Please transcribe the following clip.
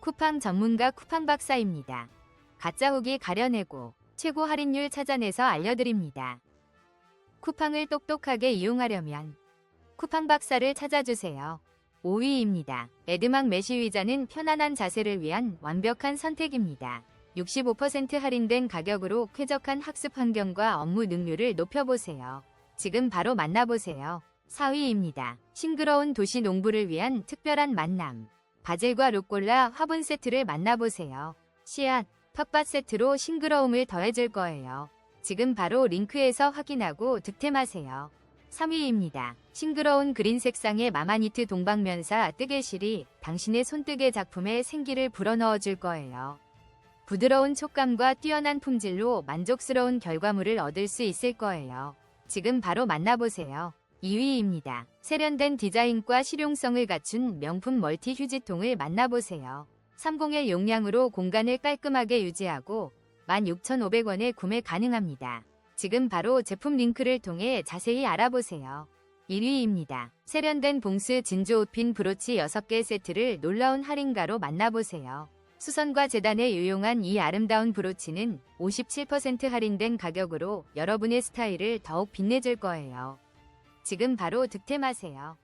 쿠팡 전문가 쿠팡 박사입니다. 가짜 후기 가려내고 최고 할인율 찾아내서 알려드립니다. 쿠팡을 똑똑하게 이용하려면 쿠팡 박사를 찾아주세요. 5위입니다. 에드막 메시위자는 편안한 자세를 위한 완벽한 선택입니다. 65% 할인된 가격으로 쾌적한 학습 환경과 업무 능률을 높여보세요. 지금 바로 만나보세요. 4위입니다. 싱그러운 도시 농부를 위한 특별한 만남. 바질과 루꼴라 화분 세트를 만나보세요. 씨앗, 텃밭 세트로 싱그러움을 더해줄 거예요. 지금 바로 링크에서 확인하고 득템하세요. 3위입니다. 싱그러운 그린 색상의 마마니트 동방면사 뜨개실이 당신의 손뜨개 작품에 생기를 불어넣어줄 거예요. 부드러운 촉감과 뛰어난 품질로 만족스러운 결과물을 얻을 수 있을 거예요. 지금 바로 만나보세요. 2위입니다. 세련된 디자인과 실용성을 갖춘 명품 멀티 휴지통을 만나보세요. 30의 용량으로 공간을 깔끔하게 유지하고 16,500원에 구매 가능합니다. 지금 바로 제품 링크를 통해 자세히 알아보세요. 1위입니다. 세련된 봉스 진주 옷핀 브로치 6개 세트를 놀라운 할인가로 만나보세요. 수선과 재단에 유용한 이 아름다운 브로치는 57% 할인된 가격으로 여러분의 스타일을 더욱 빛내줄 거예요. 지금 바로 득템하세요.